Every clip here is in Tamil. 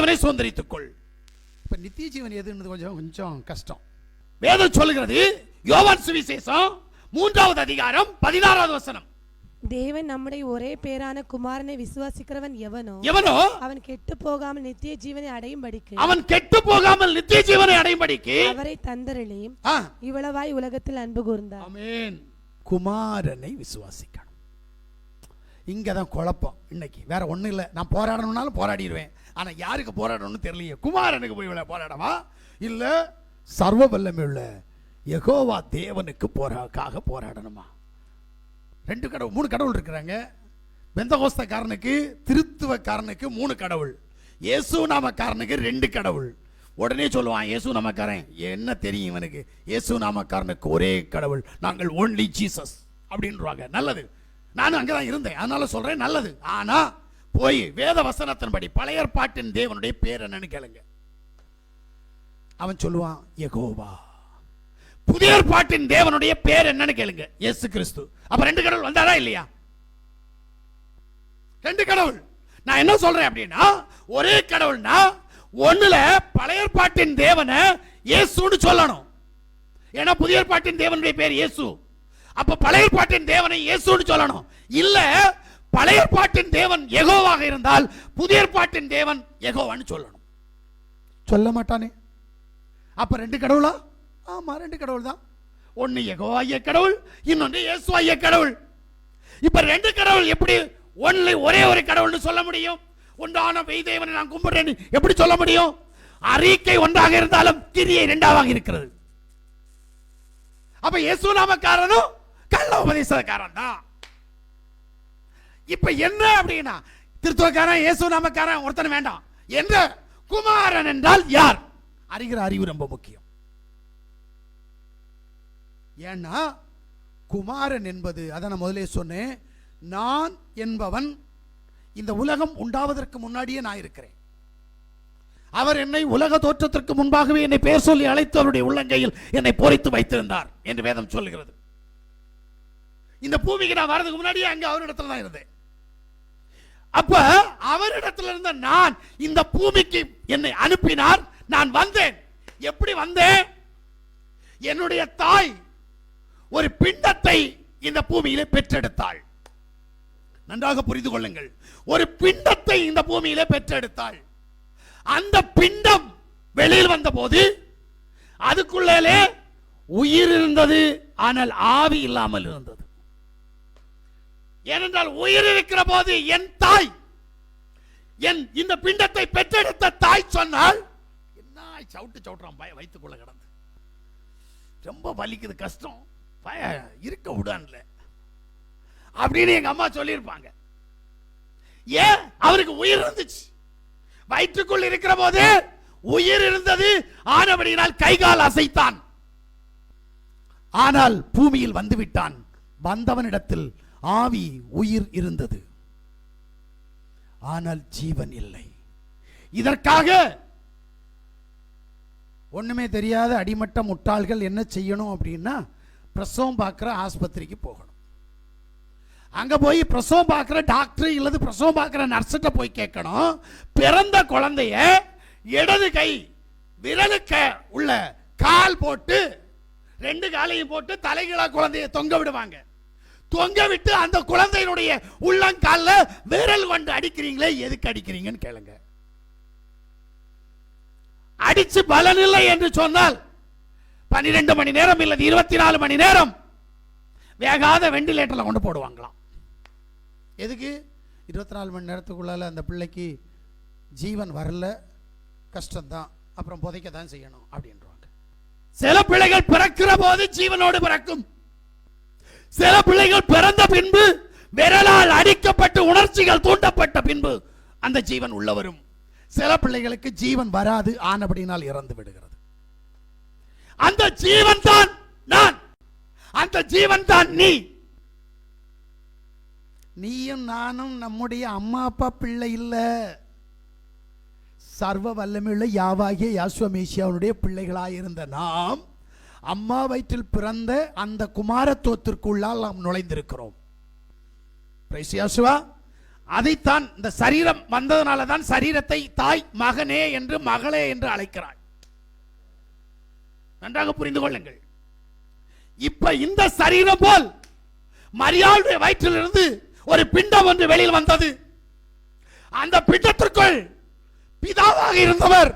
ஜீவனை சுதந்திரித்துக் கொள் இப்ப நித்திய ஜீவன் எதுன்னு கொஞ்சம் கொஞ்சம் கஷ்டம். வேதம் சொல்லுகிறது யோவான் சுவிசேஷம் மூன்றாவது அதிகாரம் பதினாறாவது வசனம். தேவன் நம்முடைய ஒரே பேரான குமாரனை விசுவாசிக்கிறவன் எவனோ எவனோ? அவன் கெட்டு போகாமல் நித்திய ஜீவனை அடையும்படிக்கு அவன் கெட்டு போகாமல் நித்திய ஜீவனை அடையும்படிக்கு அவரை தந்தரளி இவ்வளவாய் உலகத்தில் அன்பு கூர்ந்தார். ஆமென். குமாரனை விசுவாசிக்கணும். இங்கே தான் குழப்பம் இன்னைக்கு. வேற ஒன்றும் இல்லை. நான் போராடணும்னாலும் போராடிடுவேன். ஆனால் யாருக்கு போராடணும்னு தெரியலையே. குமாரனுக்கு போய் இவ்வளவு போராடவா? இல்லை சர்வ வல்லமையுள்ள உள்ள தேவனுக்கு போராக்காக போராடணுமா? ரெண்டு கடவுள் மூணு கடவுள் இருக்கிறாங்க. பெந்தகோஸ்தக்காரனுக்கு திருத்துவக்காரனுக்கு மூணு கடவுள். இயேசு நாமக்காரனுக்கு ரெண்டு கடவுள். உடனே சொல்லுவான் இயேசு நாமக்காரன் என்ன தெரியும் இவனுக்கு? இயேசு நாமக்காரனுக்கு ஒரே கடவுள். நாங்கள் ஓன்லி ஜீசஸ் அப்படின்றாங்க நல்லது. நானும் அங்கே தான் இருந்தேன். அதனால சொல்கிறேன் நல்லது. ஆனால் போய் வேத வசனத்தின்படி பழைய பாட்டின் தேவனுடைய பேர் என்னன்னு கேளுங்க. அவன் சொல்லுவான் எகோவா புதிய பாட்டின் தேவனுடைய பேர் என்னன்னு கேளுங்க. இயேசு கிறிஸ்து. அப்ப ரெண்டு கடவுள் வந்தாரா இல்லையா? ரெண்டு கடவுள். நான் என்ன சொல்றேன் அப்படின்னா ஒரே கடவுள்னா ஒண்ணுல பழைய பாட்டின் தேவனை இயேசுன்னு சொல்லணும். ஏன்னா புதிய பாட்டின் தேவனுடைய பேர் இயேசு. அப்ப பழைய பாட்டின் தேவனை இயேசுன்னு சொல்லணும். இல்ல பழைய பாட்டின் தேவன் எகோவாக இருந்தால் புதிய பாட்டின் தேவன் எகோவான்னு சொல்லணும். சொல்ல மாட்டானே. அப்ப ரெண்டு கடவுளா? ஆமா ரெண்டு கடவுள் தான் ஒன்னு யெகோவா ஐய கடவுள் இன்னொன்று இயேசு ஐய கடவுள். இப்ப ரெண்டு கடவுள் எப்படி ஒன்லி ஒரே ஒரு கடவுள்னு சொல்ல முடியும்? ஒன்றான வெய்தேவனை நான் கும்பிடுறேன்னு எப்படி சொல்ல முடியும்? அறிக்கை ஒன்றாக இருந்தாலும் கிரியை இரண்டாவாக இருக்கிறது. அப்ப இயேசு நாமக்காரனும் கள்ள உபதேசக்காரன் தான் இப்ப என்ன அப்படின்னா திருத்துவக்காரன் இயேசு நாமக்காரன் ஒருத்தன் வேண்டாம். என்ற குமாரன் என்றால் யார்? அறிகிற அறிவு ரொம்ப முக்கியம். ஏன்னா குமாரன் என்பது அதை நான் முதலே சொன்னேன் நான் என்பவன் இந்த உலகம் உண்டாவதற்கு முன்னாடியே நான் இருக்கிறேன். அவர் என்னை உலக தோற்றத்திற்கு முன்பாகவே என்னை பெயர் சொல்லி அழைத்து அவருடைய உள்ளங்கையில் என்னை பொறித்து வைத்திருந்தார் என்று வேதம் சொல்கிறது இந்த பூமிக்கு நான் வரதுக்கு முன்னாடியே அங்கே அவரிடத்துல தான் இருந்தேன். அப்ப அவரிடத்துல இருந்த நான் இந்த பூமிக்கு என்னை அனுப்பினார் நான் வந்தேன். எப்படி வந்தேன்? என்னுடைய தாய் ஒரு பிண்டத்தை இந்த பூமியிலே பெற்றெடுத்தாள். நன்றாக புரிந்து கொள்ளுங்கள். ஒரு பிண்டத்தை இந்த பூமியிலே பெற்றெடுத்தாள். அந்த பிண்டம் வெளியில் வந்தபோது அதுக்குள்ளே உயிர் இருந்தது ஆனால் ஆவி இல்லாமல் இருந்தது. ஏனென்றால் உயிர் இருக்கிற போது என் தாய் என் இந்த பிண்டத்தை பெற்றெடுத்த தாய் சொன்னால் என்ன சவுட்டு சவுட்டுறான் பய வயிற்றுக்குள்ள கிடந்து. ரொம்ப வலிக்குது கஷ்டம். பய இருக்க விடான்ல. அப்படின்னு எங்க அம்மா சொல்லியிருப்பாங்க. ஏன்? அவருக்கு உயிர் இருந்துச்சு. வயிற்றுக்குள் இருக்கிற போது உயிர் இருந்தது. ஆனபடியினால் கைகால் அசைத்தான். ஆனால் பூமியில் வந்து விட்டான் வந்தவனிடத்தில் ஆவி உயிர் இருந்தது. ஆனால் ஜீவன் இல்லை. இதற்காக ஒண்ணுமே தெரியாத அடிமட்ட முட்டாள்கள் என்ன செய்யணும் அப்படின்னா பிரசவம் பார்க்குற ஆஸ்பத்திரிக்கு போகணும். அங்க போய் பிரசவம் பார்க்குற டாக்டர் இல்லது பிரசவம் பார்க்குற நர்ஸ்கிட்ட போய் கேட்கணும். பிறந்த குழந்தைய இடது கை விரலுக்க உள்ள கால் போட்டு ரெண்டு காலையும் போட்டு தலைகீழா குழந்தைய தொங்க விடுவாங்க. தொங்க விட்டு அந்த குழந்தையினுடைய உள்ளங்கால விரல் கொண்டு அடிக்கிறீங்களே எதுக்கு அடிக்கிறீங்கன்னு கேளுங்க. அடிச்சு பலன் இல்லை என்று சொன்னால் பன்னிரெண்டு மணி நேரம் இல்லை இருபத்தி நாலு மணி நேரம் வேகாத வெண்டிலேட்டரில் கொண்டு போடுவாங்களாம். எதுக்கு? இருபத்தி நாலு மணி நேரத்துக்குள்ளால அந்த பிள்ளைக்கு ஜீவன் வரல கஷ்டம்தான் அப்புறம் புதைக்க தான் செய்யணும் அப்படின்றாங்க. சில பிள்ளைகள் பிறக்கிற போது ஜீவனோடு பிறக்கும். சில பிள்ளைகள் பிறந்த பின்பு விரலால் அடிக்கப்பட்டு உணர்ச்சிகள் தூண்டப்பட்ட பின்பு அந்த ஜீவன் உள்ள வரும் சில பிள்ளைகளுக்கு ஜீவன் வராது ஆனபடினால் இறந்து விடுகிறது. அந்த ஜீவன் தான் நான். அந்த ஜீவன் தான் நீ. நீயும் நானும் நம்முடைய அம்மா அப்பா பிள்ளை இல்ல. சர்வ வல்லமையுள்ள யாவாகிய யாஸ்வமேசியாவுடைய பிள்ளைகளாயிருந்த நாம் அம்மா வயிற்றில் பிறந்த அந்த குமாரத்துவத்திற்குள்ளால் நாம் நுழைந்திருக்கிறோம். அதைத்தான் இந்த சரீரம் வந்ததனால தான் சரீரத்தை தாய் மகனே என்று மகளே என்று அழைக்கிறாள். நன்றாக புரிந்து கொள்ளுங்கள். இப்ப இந்த சரீரம் போல் மரியாளுடைய வயிற்றிலிருந்து ஒரு பிண்டம் ஒன்று வெளியில் வந்தது. அந்த பிண்டத்திற்குள் பிதாவாக இருந்தவர்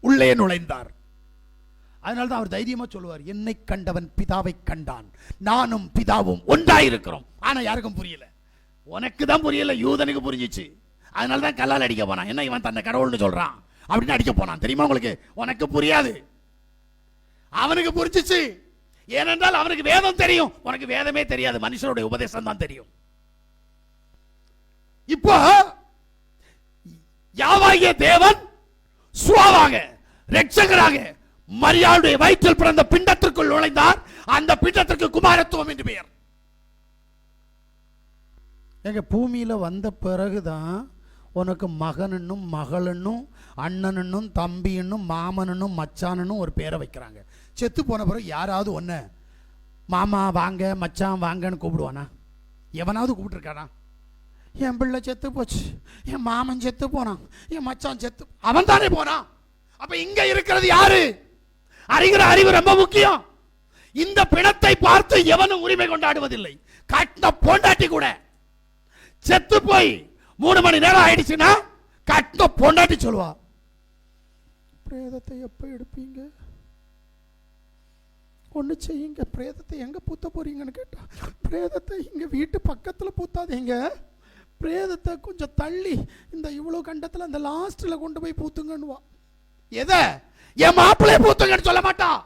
உள்ளே நுழைந்தார். அதனால தான் அவர் தைரியமா சொல்லுவார் என்னை கண்டவன் பிதாவை கண்டான். நானும் பிதாவும் ஒன்றாயிருக்கிறோம். ஆனா யாருக்கும் புரியல. உனக்கு தான் புரியல யூதனுக்கு புரிஞ்சிச்சு. அதனால தான் கல்லால் அடிக்க போனான். என்ன இவன் தன்னை கடவுள்னு சொல்றான்? அப்படின்னு அடிக்க போனான். தெரியுமா உங்களுக்கு? உனக்கு புரியாது. அவனுக்கு புரிஞ்சிச்சு. ஏனென்றால் அவனுக்கு வேதம் தெரியும். உனக்கு வேதமே தெரியாது. மனுஷனுடைய உபதேசம் தான் தெரியும். இப்போ யாவாகிய தேவன் சுவாவாக ரட்சகராக மரியாளுடைய வயிற்றில் பிறந்த பிண்டத்திற்குள் நுழைந்தார். அந்த பிண்டத்திற்கு குமாரத்துவம் என்று பெயர். எங்க பூமியில வந்த பிறகுதான் உனக்கு மகனுன்னும் மகளனும் அண்ணனுன்னும் தம்பின்னும் மாமனுன்னும் மச்சானனும் ஒரு பேரை வைக்கிறாங்க. செத்து போன பிறகு யாராவது ஒன்று மாமா வாங்க மச்சான் வாங்கன்னு கூப்பிடுவானா? எவனாவது கூப்பிட்டுருக்கானா? என் பிள்ளை செத்து போச்சு. என் மாமன் செத்து போனான். என் மச்சான் செத்து அவன் தானே போனான். அப்ப இங்க இருக்கிறது யாரு? அறிகிற அறிவு ரொம்ப முக்கியம். இந்த பிணத்தை பார்த்து எவனும் உரிமை கொண்டாடுவதில்லை. கட்டின பொண்டாட்டி கூட. செத்து போய் மூணு மணி நேரம் ஆயிடுச்சுன்னா கட்டின பொண்டாட்டி சொல்லுவா. பிரேதத்தை எப்ப எடுப்பீங்க? ஒன்று செய்யுங்க. பிரேதத்தை எங்கே பூத்த போறீங்கன்னு கேட்டா பிரேதத்தை இங்கே வீட்டு பக்கத்தில் பூத்தாதீங்க. பிரேதத்தை கொஞ்சம் தள்ளி இந்த இவ்வளோ கண்டத்தில் அந்த லாஸ்ட்டில் கொண்டு போய் பூத்துங்கன்னுவா. எதை? என் மாப்பிள்ளைய பூத்துங்கன்னு சொல்ல மாட்டா.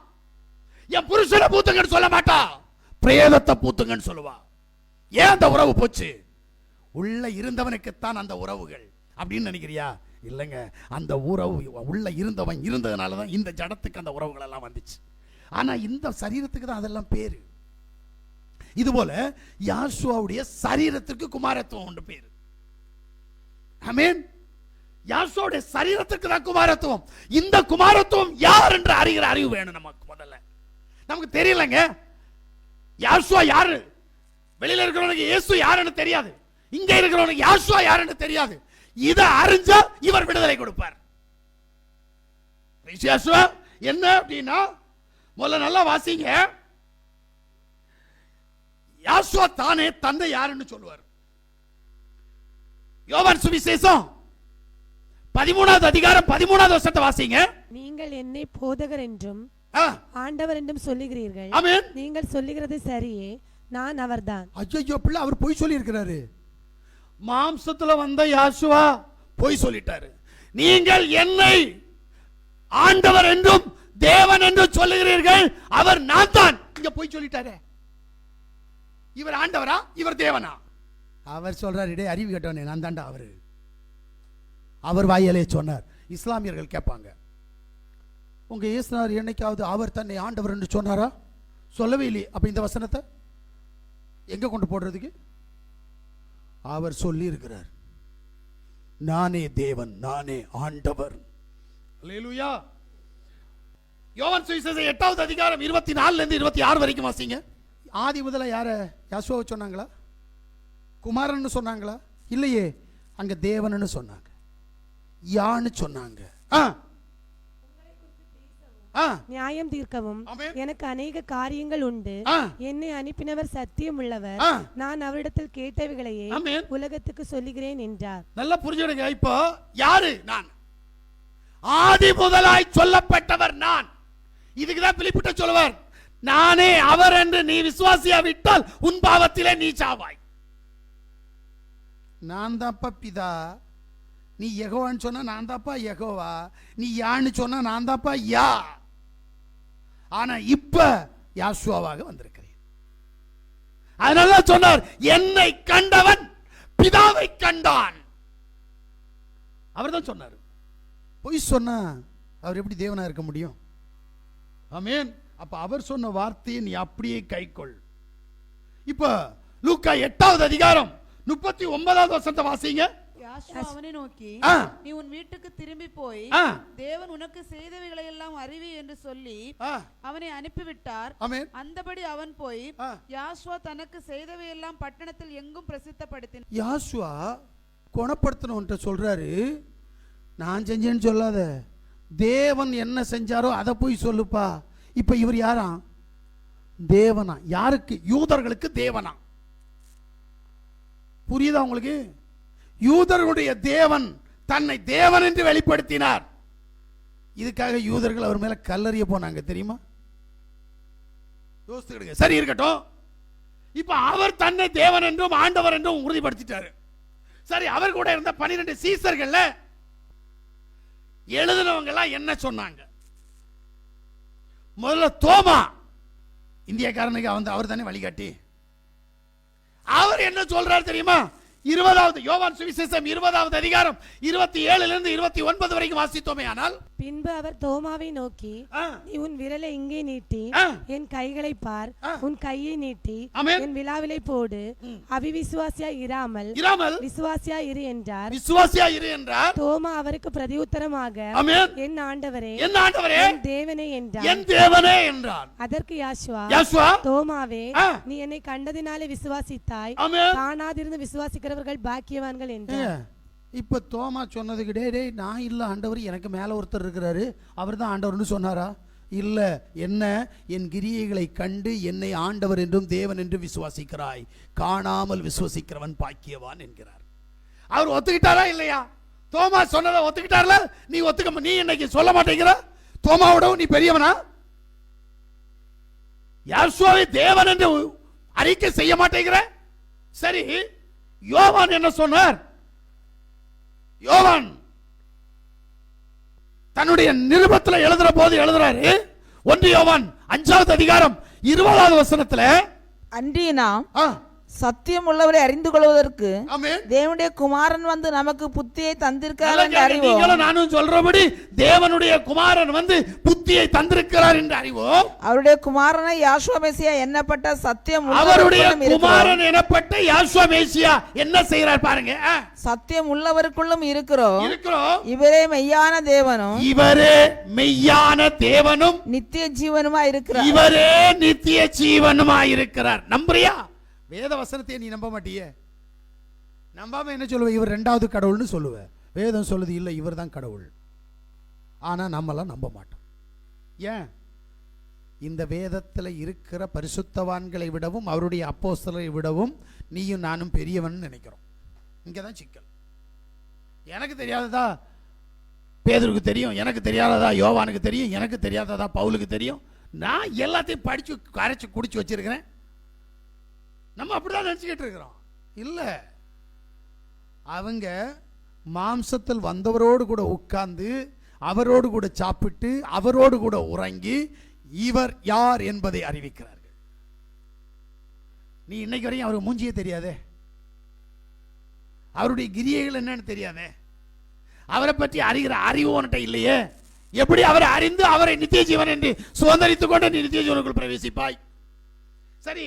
என் புருஷனை பூத்துங்கன்னு சொல்ல மாட்டா. பிரேதத்தை பூத்துங்கன்னு சொல்லுவா. ஏன் அந்த உறவு போச்சு? உள்ள இருந்தவனுக்குத்தான் அந்த உறவுகள். அப்படின்னு நினைக்கிறியா? இல்லைங்க. அந்த உறவு உள்ள இருந்தவன் இருந்ததுனால தான் இந்த ஜடத்துக்கு அந்த உறவுகள் எல்லாம் வந்துச்சு. ஆனால் இந்த சரீரத்துக்கு தான் அதெல்லாம் பேர். இது போல யாசுவாவுடைய சரீரத்திற்கு குமாரத்துவம் உண்டு ஐ மீன் யாசோடைய சரீரத்துக்கு தான் குமாரத்துவம். இந்த குமாரத்துவம் யார் என்று அறிகிற அறிவு வேணும் நமக்கு முதல்ல. நமக்கு தெரியலங்க. யாசுவா யாரு? வெளியில இருக்கிறவனுக்கு இயேசு யாருன்னு தெரியாது. இங்க இருக்கிறவனுக்கு யாசுவா யாருன்னு தெரியாது. இதை அறிஞ்சா இவர் விடுதலை கொடுப்பார். என்ன அப்படின்னா முதல்ல நல்லா வாசிங்க. யாசுவா தானே தந்தை யாருன்னு சொல்லுவார். யோவான் சுவிசேஷம் பதிமூணாவது அதிகாரம் பதிமூணாவது வருஷத்தை வாசிங்க. நீங்கள் என்னை போதகர் என்றும் ஆ, ஆண்டவர் என்றும் சொல்லுகிறீர்கள். ஆமென். நீங்கள் சொல்லுகிறது சரியே நான் அவர்தான். ஐயோ பிள்ளை அவர் பொய் சொல்லி இருக்கிறாரு மாம்சத்துல வந்த யாசுவா பொய் சொல்லிட்டாரு. நீங்கள் என்னை ஆண்டவர் என்றும் தேவன் என்றும் சொல்லுகிறீர்கள் அவர் நான் தான் இங்க பொய் சொல்லிட்டாரே. இவர் ஆண்டவரா இவர் தேவனா? அவர் சொல்றாரு டேய் அறிவு கேட்டவனே நான் தாண்டா அவரு. அவர் வாயாலே சொன்னார். இஸ்லாமியர்கள் கேட்பாங்க. உங்க இயேசுனார் என்னைக்காவது அவர் தன்னை ஆண்டவர் என்று சொன்னாரா? சொல்லவே இல்லையே. அப்ப இந்த வசனத்தை எங்க கொண்டு போடுறதுக்கு? அவர் சொல்லி இருக்கிறார் நானே தேவன் நானே ஆண்டவர். அல்லேலூயா. யோவான் சுவிசேஷம் எட்டாவது அதிகாரம் இருபத்தி நாலுல இருந்து இருபத்தி ஆறு வரைக்கும் வாசிங்க. ஆதி முதல்ல யார? யசோவை சொன்னாங்களா? குமாரன்னு சொன்னாங்களா? இல்லையே அங்க தேவன்னு சொன்னாங்க. யான்னு சொன்னாங்க. ஆ. நியாயம் தீர்க்கவும். எனக்கு அநேக காரியங்கள் உண்டு. என்னை அனுப்பினவர் சத்தியம் உள்ளவர். நான் அவரிடத்தில் கேட்டவைகளையே உலகத்துக்கு சொல்லுகிறேன் என்றார். நல்லா புரிஞ்சுடுங்க இப்போ யாரு நான்? ஆதி முதலாய் சொல்லப்பட்டவர் நான். இதுக்கு தான் பிலிப்பிட்ட சொல்லுவார் நானே அவர் என்று நீ விசுவாசியா விட்டால் உன் பாவத்திலே நீ சாவாய். நான் தான்ப்பா பிதா. நீ எகோவான்னு சொன்னா நான் தான்ப்பா எகோவா நீ யான்னு சொன்னா நான் தான்ப்பா யா. ஆனா இப்ப யாசுவாவாக வந்திருக்கிறேன் அதனால சொன்னார் என்னை கண்டவன் பிதாவை கண்டான். அவர் தான் சொன்னார். பொய் சொன்னா அவர் எப்படி தேவனா இருக்க முடியும்? ஆமேன். அப்ப அவர் சொன்ன வார்த்தையை நீ அப்படியே கைக்கொள் இப்ப லூக்கா எட்டாவது அதிகாரம் முப்பத்தி ஒன்பதாவது வருஷத்தை வாசிங்க. யாஷுவா அவனை நோக்கி. நீ உன் வீட்டுக்கு திரும்பி போய். தேவன் உனக்கு செய்தவைகளை எல்லாம் அறிவி என்று சொல்லி அவனை அனுப்பிவிட்டார். அந்தபடி அவன் போய் ஆ. யாஷுவா தனக்கு செய்தவையெல்லாம் பட்டணத்தில் எங்கும் பிரசித்தப்படுத்தினான் யாசுவா குணப்படுத்தணுன்ட்ட சொல்றாரு. நான் செஞ்சேன்னு சொல்லாத. தேவன் என்ன செஞ்சாரோ அதை போய் சொல்லுப்பா. இப்ப இவர் யாரா? தேவனா. யாருக்கு? யூதர்களுக்கு தேவனா. புரியுதா உங்களுக்கு? யூதர்களுடைய தேவன் தன்னை தேவன் என்று வெளிப்படுத்தினார். இதுக்காக யூதர்கள் அவர் மேல கல்லறிய போனாங்க தெரியுமா? யோசித்துக்கிடுங்க சரி இருக்கட்டும். இப்ப அவர் தன்னை தேவன் என்றும் ஆண்டவர் என்றும் உறுதிப்படுத்திட்டாரு. சரி அவர் கூட இருந்த பனிரெண்டு சீசர்கள்ல எழுதினவங்க எல்லாம் என்ன சொன்னாங்க? முதல்ல தோமா இந்தியக்காரனுக்கு அவன் அவர் தானே வழிகாட்டி. அவர் என்ன சொல்றாரு தெரியுமா? இருபதாவது யோவான் சுவிசேஷம் இருபதாவது அதிகாரம் இருபத்தி ஏழுல இருந்து இருபத்தி ஒன்பது வரைக்கும் வாசித்தோமே ஆனால் பின்பு அவர் தோமாவை நோக்கி நீ உன் விரலை இங்கே நீட்டி என் கைகளை பார். உன் கையை நீட்டி. என் விழாவிலை போடு. அவிவிசுவாசியா இராமல் இராமல். விசுவாசியா இரு என்றார். விசுவாசியா இரு என்றார். தோமா அவருக்கு பிரதியுத்தரமாக என் ஆண்டவரே என் ஆண்டவரே என் தேவனே என்றார். என் தேவனே என்றார். அதற்கு யாசுவா யாசுவா. தோமாவே. நீ என்னை கண்டதினாலே விசுவாசித்தாய். காணாதிருந்து இருக்கிறவர்கள் பாக்கியவான்கள் என்று இப்ப தோமா சொன்னதுக்கு டே டேய் நான் இல்ல ஆண்டவர் எனக்கு மேல ஒருத்தர் இருக்கிறாரு. அவர் தான் ஆண்டவர்னு சொன்னாரா? இல்ல என்ன? என் கிரியைகளை கண்டு என்னை ஆண்டவர் என்றும் தேவன் என்றும் விசுவாசிக்கிறாய். காணாமல் விசுவாசிக்கிறவன் பாக்கியவான் என்கிறார். அவர் ஒத்துக்கிட்டாரா இல்லையா? தோமா சொன்னதை ஒத்துக்கிட்டார்ல? நீ ஒத்துக்க நீ இன்னைக்கு சொல்ல மாட்டேங்கிற? தோமாவோட நீ பெரியவனா? யார் சுவாமி தேவன் என்று அறிக்கை செய்ய மாட்டேங்கிற? சரி யோவான் என்ன சொன்னார்? யோவான் தன்னுடைய நிருபத்துல எழுதுற போது எழுதுறாரு ஒன்று யோவான் அஞ்சாவது அதிகாரம் இருபதாவது வசனத்துல அன்றி நாம் ஆ, சத்தியம் உள்ளவரை அறிந்து கொள்வதற்கு. தேவனுடைய குமாரன் வந்து நமக்கு புத்தியை தந்திருக்கிறார் என்று அறிவோம். நானும் சொல்றபடி தேவனுடைய குமாரன் வந்து புத்தியை தந்திருக்கிறார் என்று அறிவோம். அவருடைய குமாரனை யாசுவ மெசியா எண்ணப்பட்ட சத்தியம் அவருடைய. குமாரன் எனப்பட்ட யாசுவா மேசியா என்ன செய்யறார் பாருங்க. சத்தியம் உள்ளவருக்குள்ளும் இருக்கிறோம். இருக்கிறோம். இவரே மெய்யான தேவனும். இவரே மெய்யான தேவனும். நித்திய ஜீவனுமா இருக்கிறார். இவரே நித்திய ஜீவனுமாய் இருக்கிறார். நம்புறியா? வேத வசனத்தை நீ நம்ப மாட்டியே? நம்பாமல் என்ன சொல்லுவேன் இவர் ரெண்டாவது கடவுள்னு சொல்லுவேன் வேதம் சொல்லுது இல்லை இவர் தான் கடவுள். ஆனால் நம்மலாம் நம்ப மாட்டோம். ஏன்? இந்த வேதத்தில் இருக்கிற பரிசுத்தவான்களை விடவும் அவருடைய அப்போஸ்தலை விடவும் நீயும் நானும் பெரியவன் நினைக்கிறோம். இங்கே தான் சிக்கல். எனக்கு தெரியாததா பேதருக்கு தெரியும் எனக்கு தெரியாததா யோவானுக்கு தெரியும் எனக்கு தெரியாததா பவுலுக்கு தெரியும். நான் எல்லாத்தையும் படித்து கரைச்சி குடிச்சு வச்சுருக்கிறேன். நம்ம அப்படிதான் நினச்சிக்கிட்டு இருக்கிறோம். இல்லை. அவங்க மாம்சத்தில் வந்தவரோடு கூட உட்கார்ந்து அவரோடு கூட சாப்பிட்டு அவரோடு கூட உறங்கி இவர் யார் என்பதை அறிவிக்கிறார்கள். நீ இன்னைக்கு வரையும் அவருக்கு மூஞ்சியே தெரியாதே? அவருடைய கிரியைகள் என்னன்னு தெரியாதே? அவரை பற்றி அறிகிற அறிவு உன்கிட்ட இல்லையே? எப்படி அவரை அறிந்து அவரை நித்திய ஜீவன் என்று சுதந்திரித்துக் கொண்டு நீ நித்திய ஜீவனுக்குள் பிரவேசிப்பாய்? சரி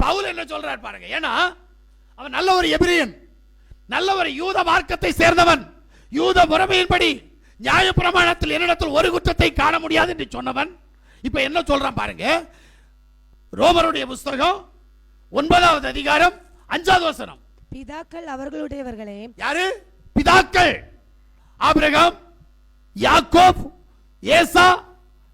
பவுல் என்ன சொல்றார் பாருங்க. ஏன்னா அவன் நல்ல ஒரு எபிரியன். நல்ல ஒரு யூத மார்க்கத்தை சேர்ந்தவன். யூத முறைமையின்படி நியாய பிரமாணத்தில் என்னிடத்தில் ஒரு குற்றத்தை காண முடியாது என்று சொன்னவன். இப்ப என்ன சொல்றான் பாருங்க. ரோமருடைய புஸ்தகம் ஒன்பதாவது அதிகாரம் அஞ்சாவது வசனம். பிதாக்கள் அவர்களுடையவர்களே. யாரு? பிதாக்கள். ஆபிரகாம் யாக்கோப் ஏசா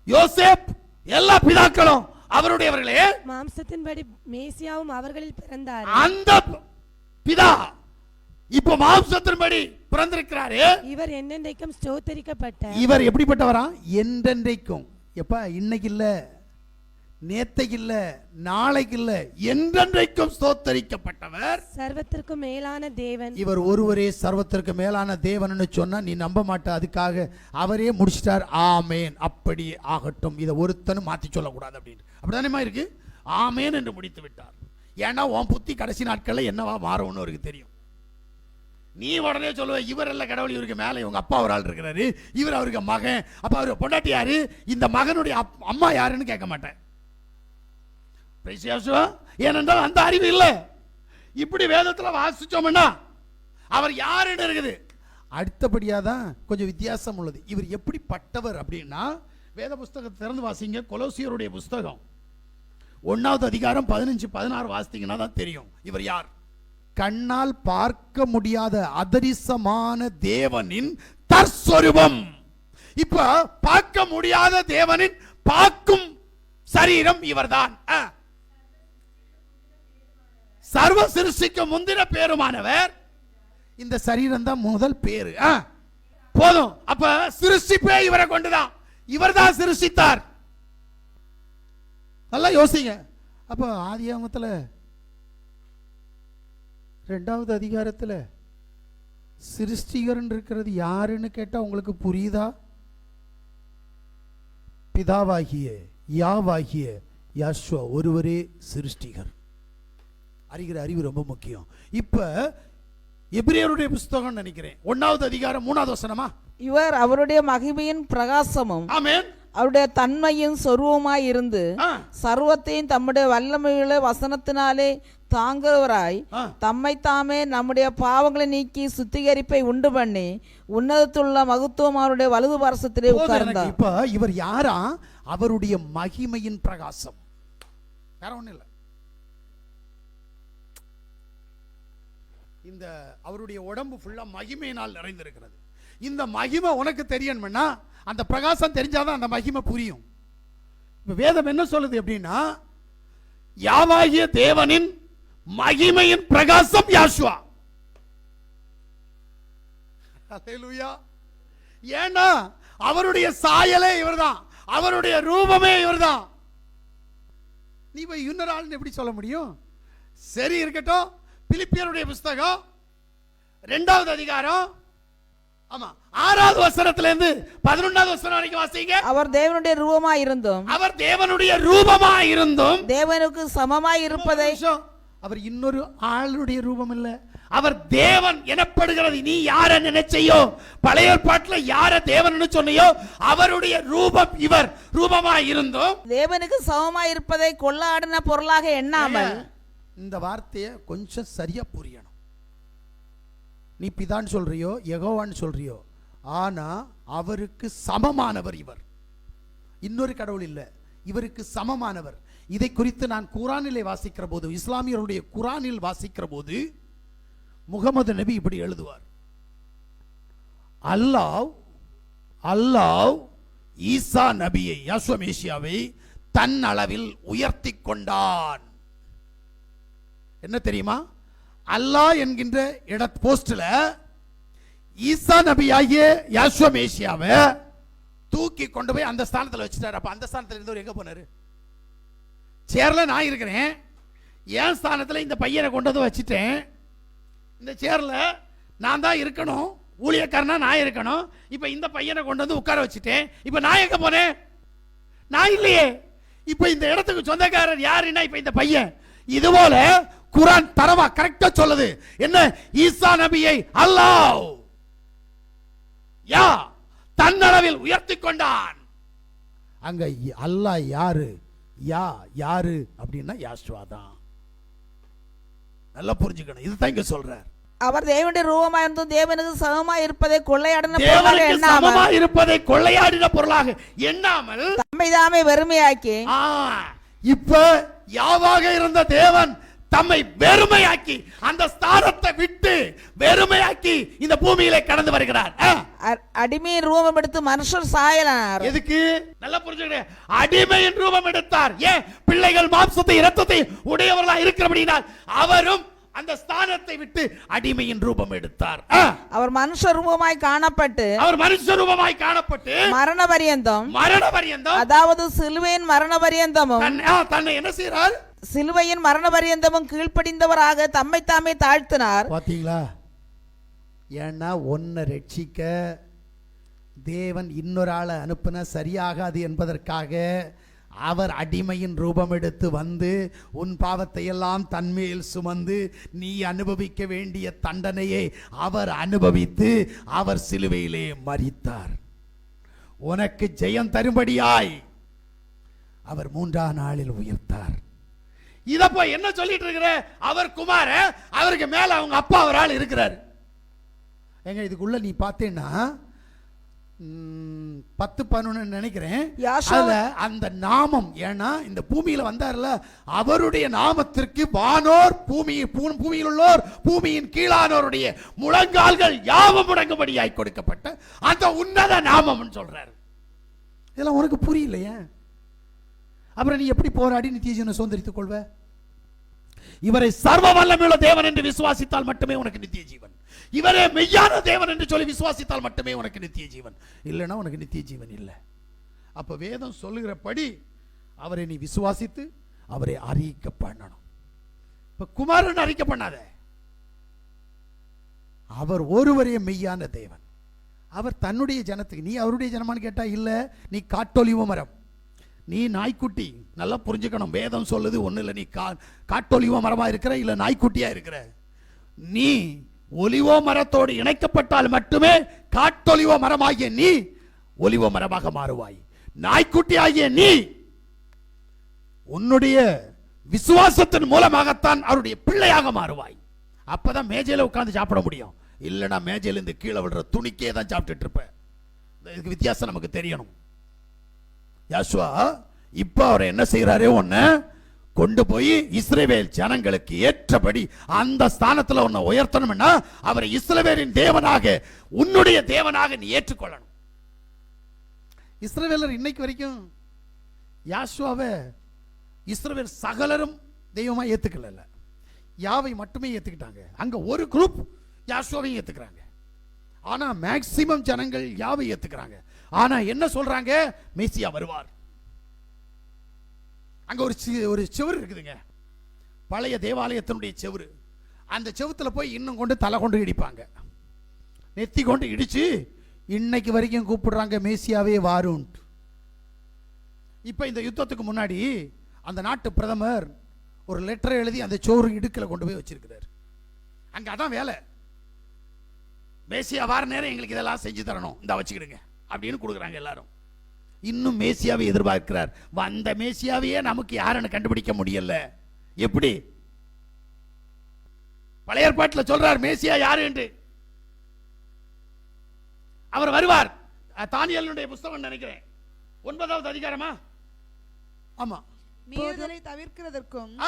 யோசேப் எல்லா பிதாக்களும் அவருடையவர்களே மாம்சத்தின்படி மேசியாவும் அவர்களில் பிறந்தார். அந்த பிதா இப்ப மாம்சத்தின்படி பிறந்திருக்கிறாரு. இவர் என்னென்றைக்கும் ஸ்தோத்தரிக்கப்பட்ட இவர் எப்படிப்பட்டவரா? என்றென்றைக்கும். எப்பா இன்னைக்கு இல்ல. நேத்தைக்கு இல்ல நாளைக்கு இல்ல என்றென்றைக்கும் ஸ்தோத்தரிக்கப்பட்டவர். சர்வத்திற்கும் மேலான தேவன். இவர் ஒருவரே சர்வத்திற்கு மேலான தேவன்னு சொன்னா நீ நம்ப மாட்ட அதுக்காக அவரே முடிச்சிட்டார். ஆமேன். அப்படி ஆகட்டும். இதை ஒருத்தனும் மாத்தி சொல்லக்கூடாது அப்படின்னு. அப்படிதானேமா இருக்கு? ஆமேன் என்று முடித்து விட்டார். ஏன்னா உன் புத்தி கடைசி நாட்கள்ல என்னவா மாறும்னு அவருக்கு தெரியும். நீ உடனே சொல்லுவ இவர் அல்ல கடவுள் இவருக்கு மேல இவங்க அப்பா ஒரு ஆள் இருக்கிறாரு. இவர் அவருக்கு மகன். அப்ப அவர் பொண்டாட்டி யாரு? இந்த மகனுடைய அம்மா யாருன்னு கேட்க மாட்டேன். விசேஷம் ஏனென்றால் அந்த அறிவு இல்லை. இப்படி வேதத்தில் வாசித்தோம்னா அவர் யாருன்னு இருக்குது? அடுத்தபடியாக தான் கொஞ்சம் வித்தியாசம் உள்ளது. இவர் எப்படிப்பட்டவர் அப்படின்னா வேத புஸ்தகத்தை திறந்து வாசிங்க கொலோசியருடைய புஸ்தகம். ஒன்றாவது அதிகாரம் பதினஞ்சு பதினாறு வாசித்தீங்கன்னா தான் தெரியும். இவர் யார்? கண்ணால் பார்க்க முடியாத அதரிசமான தேவனின் தற்சொரூபம் இப்ப பார்க்க முடியாத தேவனின் பார்க்கும் சரீரம் இவர்தான். ஆ. சர்வ சிருஷ்டிக்கு முந்தின பேருமானவர். இந்த சரீரம் தான் முதல் பேரு. ஆ. போதும். அப்ப சிருஷ்டிப்பே இவரை கொண்டுதான். இவர்தான் சிருஷ்டித்தார். நல்லா யோசிங்க. அப்ப ஆதியாமத்துல ரெண்டாவது அதிகாரத்துல சிருஷ்டிகர்னு இருக்கிறது யாருன்னு கேட்டா உங்களுக்கு புரியுதா? பிதாவாகிய யாவாகிய யாஷ்வா ஒருவரே சிருஷ்டிகர். அறிகிற அறிவு ரொம்ப முக்கியம். இப்ப எபிரேயருடைய புஸ்தகம் நினைக்கிறேன். ஒன்னாவது அதிகாரம் மூணாவது வசனமா? இவர் அவருடைய மகிமையின் பிரகாசமும் ஆமென். அவருடைய தன்மையின் சொருவமாய் இருந்து சர்வத்தையும் தம்முடைய வல்லமையுள்ள வசனத்தினாலே தாங்குகிறவராய். தம்மை தாமே நம்முடைய பாவங்களை நீக்கி சுத்திகரிப்பை உண்டு பண்ணி உன்னதத்துள்ள மகத்துவம் அவருடைய வலது பாரசத்திலே. உட்கார்ந்தார். இப்ப இவர் யாரா? அவருடைய மகிமையின் பிரகாசம். வேற ஒண்ணும் இல்ல. இந்த அவருடைய உடம்பு ஃபுல்லாக மகிமையினால் நிறைந்திருக்கிறது. இந்த மகிமை உனக்கு தெரியணும்னா அந்த பிரகாசம் தெரிஞ்சாதான் அந்த மகிமை புரியும். இப்போ வேதம் என்ன சொல்லுது அப்படின்னா யாவாகிய தேவனின் மகிமையின் பிரகாசம் யாஷ்வா. ஏன்னா அவருடைய சாயலே இவர்தான். அவருடைய ரூபமே இவர்தான். நீ போய் இன்னொரு ஆள்னு எப்படி சொல்ல முடியும்? சரி இருக்கட்டும். பிலிப்பியருடைய புஸ்தகம் ரெண்டாவது அதிகாரம் ஆமா ஆறாவது வசனத்துல இருந்து பதினொன்றாவது வசனம் வரைக்கும் வாசிங்க. அவர் தேவனுடைய ரூபமாய் இருந்தும் அவர் தேவனுடைய ரூபமா இருந்தும் தேவனுக்கு சமமாய் இருப்பதை. அவர் இன்னொரு ஆளுடைய ரூபம் இல்ல. அவர் தேவன் எனப்படுகிறது. நீ யார நினைச்சையோ? பழைய ஏற்பாட்டுல யார தேவன் சொன்னையோ? அவருடைய ரூபம் இவர் ரூபமா இருந்தும். தேவனுக்கு சமமாய் இருப்பதை கொள்ளாடின பொருளாக எண்ணாமல் இந்த வார்த்தையை கொஞ்சம் சரியா புரியணும். நீ பிதான்னு சொல்றியோ எகோவான்னு சொல்றியோ ஆனா அவருக்கு சமமானவர் இவர். இன்னொரு கடவுள் இல்ல இவருக்கு சமமானவர். இதை குறித்து நான் குரானிலே வாசிக்கிற போது இஸ்லாமியருடைய குரானில் வாசிக்கிற போது முகமது நபி இப்படி எழுதுவார். அல்லாஹ் அல்லாஹ் ஈசா நபியை யாசுவமேசியாவை தன் அளவில் உயர்த்தி கொண்டான். என்ன தெரியுமா? அல்லாஹ் என்கின்ற இட போஸ்டில் ஈசா நபியாகிய யாசுவமேசியாவை தூக்கி கொண்டு போய் அந்த ஸ்தானத்தில் வச்சுட்டார். அப்போ அந்த ஸ்தானத்தில் இருந்தவர் எங்கே போனாரு? சேரில் நான் இருக்கிறேன். என் ஸ்தானத்தில் இந்த பையனை கொண்டு வந்து வச்சுட்டேன். இந்த சேரில் நான் தான் இருக்கணும். ஊழியக்காரனா நான் இருக்கணும். இப்போ இந்த பையனை கொண்டு வந்து உட்கார வச்சுட்டேன். இப்போ நான் எங்கே போனேன்? நான் இல்லையே. இப்போ இந்த இடத்துக்கு சொந்தக்காரர் யாருன்னா இப்போ இந்த பையன். இதுபோல குரான் தரவா கரெக்டா சொல்லுது. என்ன? ஈசா நபியை அல்லாஹ் யா தன்னளவில் உயர்த்தி கொண்டான். அங்க அல்லாஹ் யாரு? யா யாரு அப்படின்னா யாஷ்வா தான். நல்லா புரிஞ்சுக்கணும். இதுதான் இங்க சொல்றார். அவர் தேவனுடைய ரூபமாய் இருந்தும் தேவனுக்கு சமமாய் இருப்பதை கொள்ளையாடின பொருளாக எண்ணாமல் சமமா இருப்பதை கொள்ளையாடின பொருளாக எண்ணாமல் தம்மை தாமே வெறுமையாக்கி இப்ப யாவாக இருந்த தேவன் தம்மை வெறுமையாக்கி அந்த ஸ்தானத்தை விட்டு வெறுமையாக்கி இந்த பூமியிலே கடந்து வருகிறார். அடிமையின் ரூபம் எடுத்து மனுஷர் சாயலானார். எதுக்கு? நல்லா புரிஞ்சுக்கிட்டு அடிமையின் ரூபம் எடுத்தார். ஏன்? பிள்ளைகள் மாம்சத்தை இரத்தத்தை உடையவர்களா இருக்கிறபடினால் அவரும் அந்த ஸ்தானத்தை விட்டு அடிமையின் ரூபம் எடுத்தார். அவர் மனுஷ ரூபமாய் காணப்பட்டு அவர் மனுஷ ரூபமாய் காணப்பட்டு மரண பரியந்தம் மரண பரியந்தம் அதாவது சிலுவையின் மரண பரியந்தமும் தன்னை என்ன செய்றார் சிலுவையின் மரண பரியந்தமும் கீழ்ப்படிந்தவராக தம்மை தாமே தாழ்த்தினார். பார்த்தீங்களா ஏன்னா ஒன்னை ரட்சிக்க தேவன் இன்னொரு ஆளை அனுப்புனா சரியாகாது என்பதற்காக அவர் அடிமையின் ரூபம் எடுத்து வந்து உன் பாவத்தை எல்லாம் சுமந்து நீ அனுபவிக்க வேண்டிய தண்டனையை அவர் அனுபவித்து அவர் சிலுவையிலே மறித்தார் உனக்கு ஜெயம் தரும்படியாய் அவர் மூன்றாம் நாளில் உயர்த்தார். இதப்போ என்ன சொல்லிட்டு இருக்கிற? அவர் குமார அவருக்கு மேல அவங்க அப்பா ஒரு ஆள் இருக்கிறார். ஏங்க இதுக்குள்ள நீ பார்த்தேன்னா பத்து பதினொன்னு நினைக்கிறேன். அந்த நாமம் ஏன்னா இந்த பூமியில வந்தார்ல அவருடைய நாமத்திற்கு வானோர் பூமி பூமியில் உள்ளோர் பூமியின் கீழானோருடைய முழங்கால்கள் யாவும் முடங்கும்படியாய் கொடுக்கப்பட்ட அந்த உன்னத நாமம்னு சொல்றாரு. இதெல்லாம் உனக்கு புரியலையே? அப்புறம் நீ எப்படி போராடி நித்திய ஜீவனை சுதந்திரித்துக் கொள்வ? இவரை சர்வ வல்லமையுள்ள தேவன் என்று விசுவாசித்தால் மட்டுமே உனக்கு நித்திய ஜீவன் இவரே மெய்யான தேவன் என்று சொல்லி விசுவாசித்தால் மட்டுமே உனக்கு நித்திய ஜீவன் இல்லைன்னா உனக்கு நித்திய ஜீவன் இல்லை. அப்ப வேதம் சொல்லுகிறபடி அவரை நீ விசுவாசித்து அவரை அறிக்க பண்ணணும். இப்ப குமாரன் அறிக்க பண்ணாத. அவர் ஒருவரே மெய்யான தேவன். அவர் தன்னுடைய ஜனத்துக்கு நீ அவருடைய ஜனமான்னு கேட்டா இல்ல நீ காட்டொலிவ மரம். நீ நாய்க்குட்டி. நல்லா புரிஞ்சுக்கணும். வேதம் சொல்லுது ஒன்றும் இல்லை. நீ கா காட்டொலிவோ மரமாக இருக்கிற இல்லை நாய்க்குட்டியா இருக்கிற? நீ ஒலிவோ மரத்தோடு இணைக்கப்பட்டால் மட்டுமே காட்டொலிவோ மரமாகிய நீ ஒலிவோ மரமாக மாறுவாய். நாய்க்குட்டி ஆகிய நீ உன்னுடைய விசுவாசத்தின் மூலமாகத்தான் அவருடைய பிள்ளையாக மாறுவாய். அப்பதான் மேஜையில் உட்காந்து சாப்பிட முடியும். இல்லைன்னா மேஜையிலேருந்து கீழே விடுற துணிக்கே தான் சாப்பிட்டுட்டு இருப்பேன் இதுக்கு வித்தியாசம் நமக்கு தெரியணும். யாசுவா இப்போ அவர் என்ன செய்கிறாரே ஒன்று கொண்டு போய் இஸ்ரேவேல் ஜனங்களுக்கு ஏற்றபடி அந்த ஸ்தானத்தில் உன்னை உயர்த்தணும்னா அவரை இஸ்ரேவேலின் தேவனாக உன்னுடைய தேவனாக நீ ஏற்றுக்கொள்ளணும். இஸ்ரேவேலர் இன்னைக்கு வரைக்கும் யாசுவாவை இஸ்ரேவேல் சகலரும் தெய்வமாக ஏற்றுக்கல யாவை மட்டுமே ஏற்றுக்கிட்டாங்க அங்கே ஒரு குரூப் யாசுவாவையும் ஏற்றுக்கிறாங்க ஆனால் மேக்சிமம் ஜனங்கள் யாவை ஏற்றுக்கிறாங்க ஆனா என்ன சொல்றாங்க? மேசியா வருவார். அங்க ஒரு சி- ஒரு செவரு இருக்குதுங்க. பழைய தேவாலயத்தினுடைய செவுரு. அந்த செவத்துல போய் இன்னும் கொண்டு தலை கொண்டு இடிப்பாங்க. நெத்தி கொண்டு இடிச்சு இன்னைக்கு வரைக்கும் கூப்பிடுறாங்க மேசியாவே வாருன்ட்டு. இப்போ இந்த யுத்தத்துக்கு முன்னாடி அந்த நாட்டு பிரதமர் ஒரு லெட்டர் எழுதி அந்த சோறு இடுக்கில் கொண்டு போய் வச்சிருக்கிறார். அங்கே அதான் வேலை. மேசியா வார நேரம் எங்களுக்கு இதெல்லாம் செஞ்சு தரணும். இந்த வச்சுக்கிடுங்க. அப்படின்னு கொடுக்குறாங்க எல்லாரும். இன்னும் மேசியாவை எதிர்பார்க்கிறார். வந்த மேசியாவையே நமக்கு யாருன்னு கண்டுபிடிக்க முடியல. எப்படி? பழைய ஏற்பாட்டில் சொல்றார் மேசியா யாரு என்று? அவர் வருவார். தானியேலுடைய புஸ்தகம் நினைக்கிறேன். ஒன்பதாவது அதிகாரமா? ஆமா. தவிர்க்கிறதற்கும்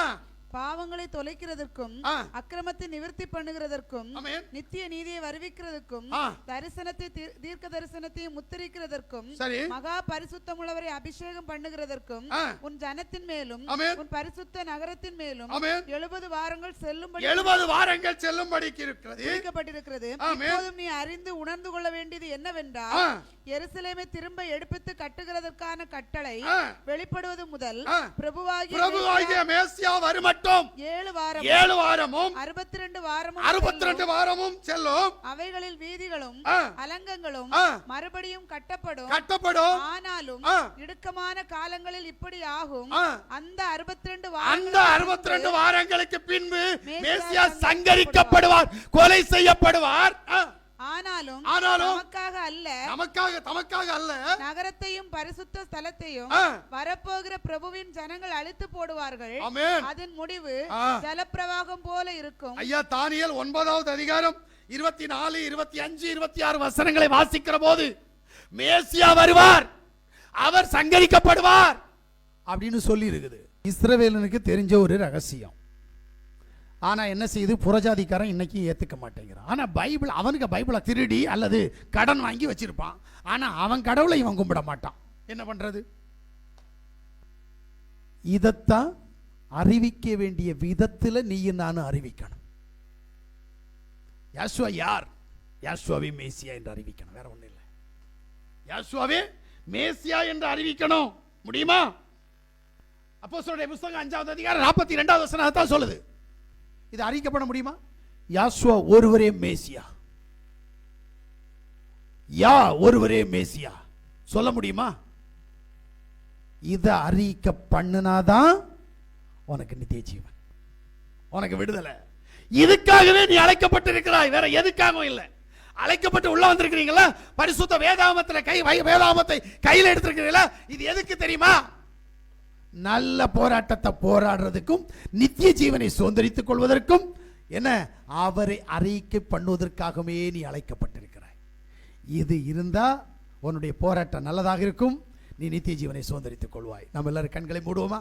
பாவங்களை தொலைக்கிறதற்கும். அக்கிரமத்தை நிவர்த்தி பண்ணுகிறதற்கும். நித்திய நீதியை வருவிக்கிறதற்கும் ஆ. தரிசனத்தை தீர்- தீர்க்க தரிசனத்தையும் முத்திரிக்கிறதற்கும் மகா பரிசுத்தமுள்ளவரை அபிஷேகம் பண்ணுகிறதற்கும். உன் ஜனத்தின் மேலும். உன் பரிசுத்த நகரத்தின் மேலும். எழுபது வாரங்கள் செல்லும்படி எழுபது வாரங்கள் செல்லும்படிக்கு இருக்கிறது குறிக்கப்பட்டிருக்கிறது. இப்போதும் நீ அறிந்து உணர்ந்து கொள்ள வேண்டியது என்னவென்றால். எருசலேமை திரும்ப எடுப்பித்து கட்டுகிறதற்கான கட்டளை. வெளிப்படுவது முதல் ஆ. பிரபுவாகிய பிரபுவாகிய மேசியா வருமட்டும் ஏழு வாரம் ஏழு வாரமும் அறுபத்தி ரெண்டு வாரமும் அறுபத்தி ரெண்டு வாரமும் செல்லும் அவைகளில் வீதிகளும். அலங்கங்களும். மறுபடியும் கட்டப்படும் கட்டப்படும் ஆனாலும். இடுக்கமான காலங்களில் இப்படி ஆகும். அந்த அறுபத்தி ரெண்டு அந்த அறுபத்தி ரெண்டு வாரங்களுக்கு பின்பு மேசியா சங்கரிக்கப்படுவார் கொலை செய்யப்படுவார். ஆனாலும் ஆனாலும் நமக்காக அல்ல. நமக்காக தமக்காக அல்ல. நகரத்தையும் பரிசுத்த ஸ்தலத்தையும். வரப்போகிற பிரபுவின் ஜனங்கள் அழித்து போடுவார்கள். அதன் முடிவு. ஜலப்பிரவாகம் போல இருக்கும். ஐயா தானியல் ஒன்பதாவது அதிகாரம் இருபத்தி நாலு இருபத்தி அஞ்சு இருபத்தி ஆறு வசனங்களை வாசிக்கிற போது மேசியா வருவார். அவர் சங்கரிக்கப்படுவார். அப்படின்னு சொல்லி இருக்குது இஸ்ரவேலனுக்கு தெரிஞ்ச ஒரு ரகசியம். ஆனால் என்ன செய்யுது புறஜாதிக்காரன் இன்றைக்கி ஏற்றுக்க மாட்டேங்கிறான். ஆனால் பைபிள் அவனுக்கு பைபிளை திருடி அல்லது கடன் வாங்கி வச்சிருப்பான். ஆனால் அவன் கடவுளை இவன் கும்பிட மாட்டான். என்ன பண்ணுறது இதைத்தான் அறிவிக்க வேண்டிய விதத்தில் நீயும் நானும் அறிவிக்கணும். யாசுவா யார்? யாசுவாவே மேசியா என்று அறிவிக்கணும். வேற ஒன்றும் இல்லை. யாசுவாவே மேசியா என்று அறிவிக்கணும். முடியுமா? அப்போ புஸ்தகம் அஞ்சாவது அதிகாரம் நாற்பத்தி ரெண்டாவது வசனத்தான் சொல்லுது. இது அறிக்கப்பட முடியுமா? யாசுவா ஒருவரே மேசியா. யா ஒருவரே மேசியா. சொல்ல முடியுமா? இதை அறிக்க பண்ணினாதான் உனக்கு நித்திய ஜீவன். உனக்கு விடுதலை. இதுக்காகவே நீ அழைக்கப்பட்டிருக்கிறாய். வேற எதுக்காகவும் இல்லை. அழைக்கப்பட்டு உள்ள வந்திருக்கிறீங்களா? பரிசுத்த வேதாமத்தில் கை வை- வேதாமத்தை கையில் எடுத்திருக்கிறீங்களா? இது எதுக்கு தெரியுமா? நல்ல போராட்டத்தை போராடுறதுக்கும் நித்திய ஜீவனை சுதந்திரித்துக் கொள்வதற்கும் என்ன? அவரை அறிக்கை பண்ணுவதற்காகவே நீ அழைக்கப்பட்டிருக்கிறாய். இது இருந்தால் உன்னுடைய போராட்டம் நல்லதாக இருக்கும். நீ நித்திய ஜீவனை சுதந்திரித்துக் கொள்வாய். நம்ம எல்லாரும் கண்களை மூடுவோமா?